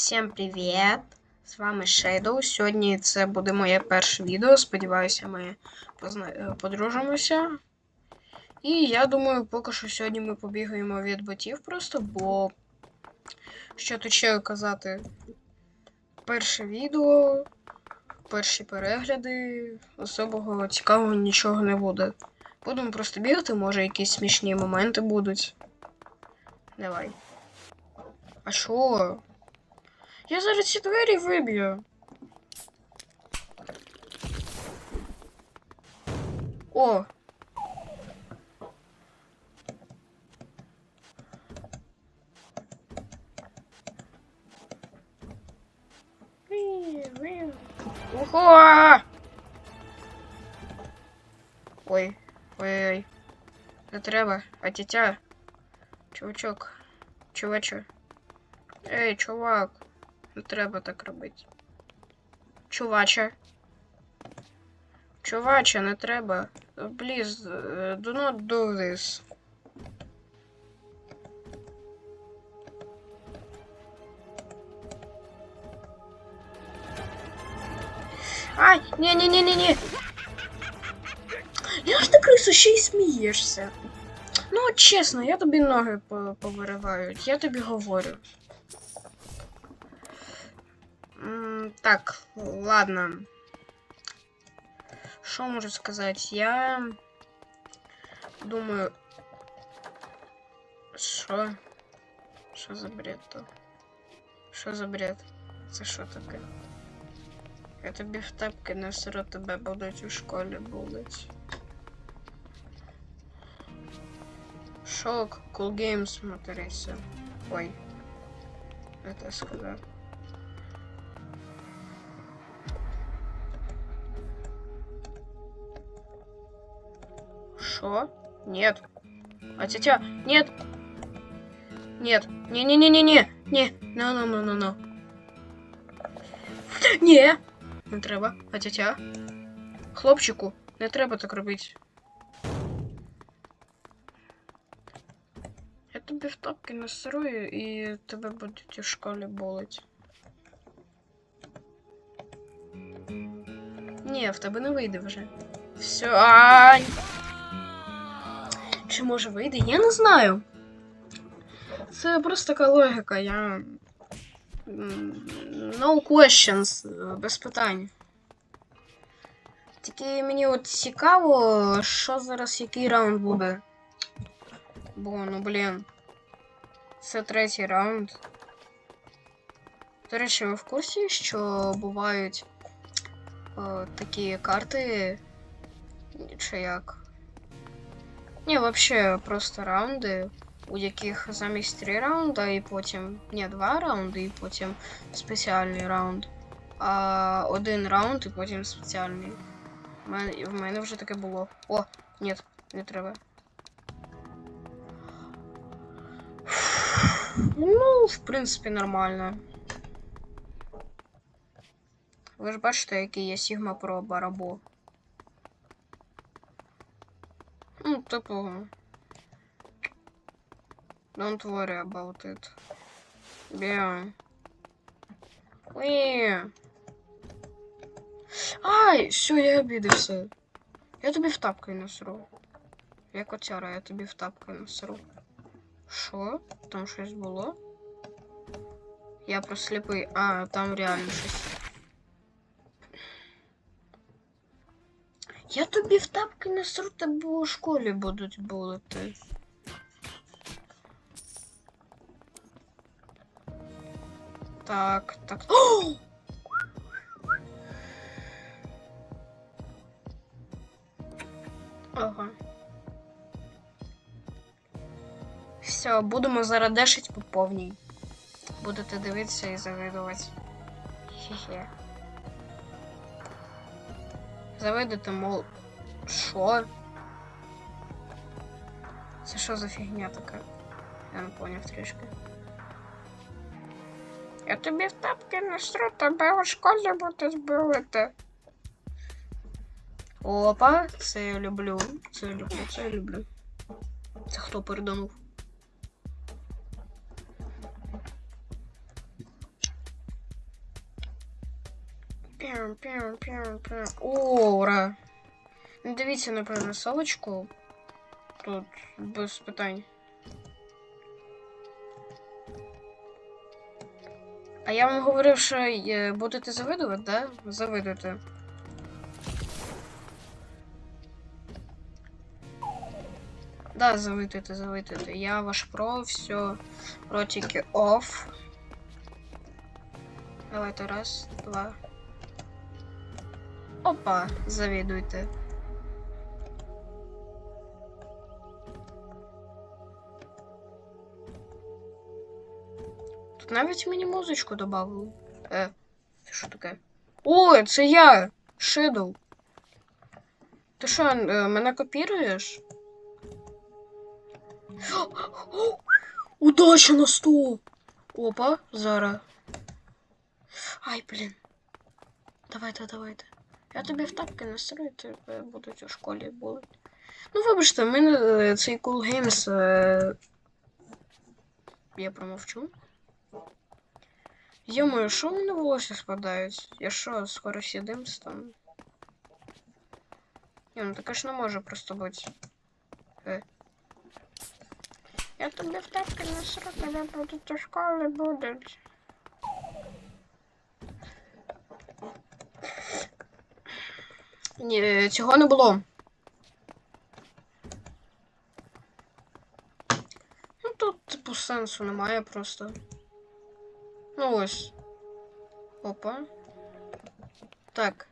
Всім привіт! З вами Shadow. Сьогодні це буде моє перше відео. Сподіваюся, ми позна... е, подружимося. І я думаю, поки що сьогодні ми побігаємо від ботів просто, бо що тут ще казати? Перше відео, перші перегляди, особого цікавого нічого не буде. Будемо просто бігати, може якісь смішні моменти будуть. Давай. А що? Я зараз ці двері виб'ю. О! Ого! Ой, ой-ой. Не треба, а тітя. Чувачок. Чуваче. Ей, чувак. Не треба так робити. Чуваче. Чуваче, не треба. Uh, do not do this. Ай, ні-ні-ні-ні-ні. Я ж ти крису ще й смієшся. Ну, чесно, я тобі ноги по- повиривають, я тобі говорю. Так, ладно. Що можу сказати? Я думаю. Що? Що за бред то? Що за бред? Це що таке? Я тобі в тапки не сиро тебе будуть у школі булить. Шок, Cool Games материся. Ой. Это сказав. Шо? Нет. А тетя, нет. Нет. Не-не-не-не-не. Не. Ну-ну-ну-ну-ну. Ні. Не треба. А тетя? Хлопчику, не треба так робити. Я тобі в тапки насрую і тебе будуть у школі болить. Ні, в тебе не вийде вже. Все. Чи може вийде? Я не знаю. Це просто така логіка, я. No questions, е, без питань. Тільки мені от цікаво, що зараз який раунд буде. Бо, ну блін. Це третій раунд. До речі, ви в курсі, що бувають е, такі карти. Чи як? Ні, взагалі просто раунди, у яких замість три раунда і потім. Ні, два раунди і потім спеціальний раунд. А один раунд і потім спеціальний. В мене, в мене вже таке було. О, ні, не треба. Ну, в принципі, нормально. Ви ж бачите, який є Sigma Pro Барабо. Типу. Don't worry about it. Yeah. Уі. Ай, все, я обідався. Я тобі в тапки насру. Я котяра, я тобі в тапки насру. Що? Там щось було? Я просліпий. А, там реально щось. Я тобі в тапки насру, тебе у школі будуть булити. Так, так. О! Ага. Все, будемо зараз дешить по повній. Будете дивитися і завидувати. Хе-хе. Завидите, мол. Що? Це що за фігня така? Я не поняв трішки. Я тобі в тапки насру, тебе у школі будуть бити. Опа, це я люблю. Це я люблю, це я люблю. Це хто переданув? Пям, пям, пям, пям. О, ура! Не дивіться на переносовочку. Тут без питань. А я вам говорив, що е, будете завидувати, да? Завидуйте. Да, завидуйте, завидуйте. Я ваш про, все. Ротики оф. Давайте раз, два. Опа, завидуйте. Тут навіть мені музичку добавили. Е, це що таке? Ой, це я! Шидл. Ти що, е, мене копіруєш? Удача на 100! Опа, зараз. Ай, блін. Давайте, давайте. Я тобі в тапки настрою, тебе будуть у школі були. Ну, вибачте, в мене цей Cool Games. Е... Я промовчу. Йомаю, що в мене волосся спадають? Я що, скоро сідим стану? Ні, ну таке ж не може просто бути. Е. Я тобі в тапки насру, тебе будуть у школі будуть. Ні, цього не було. Ну тут, типу, сенсу немає просто. Ну ось. Опа. Так.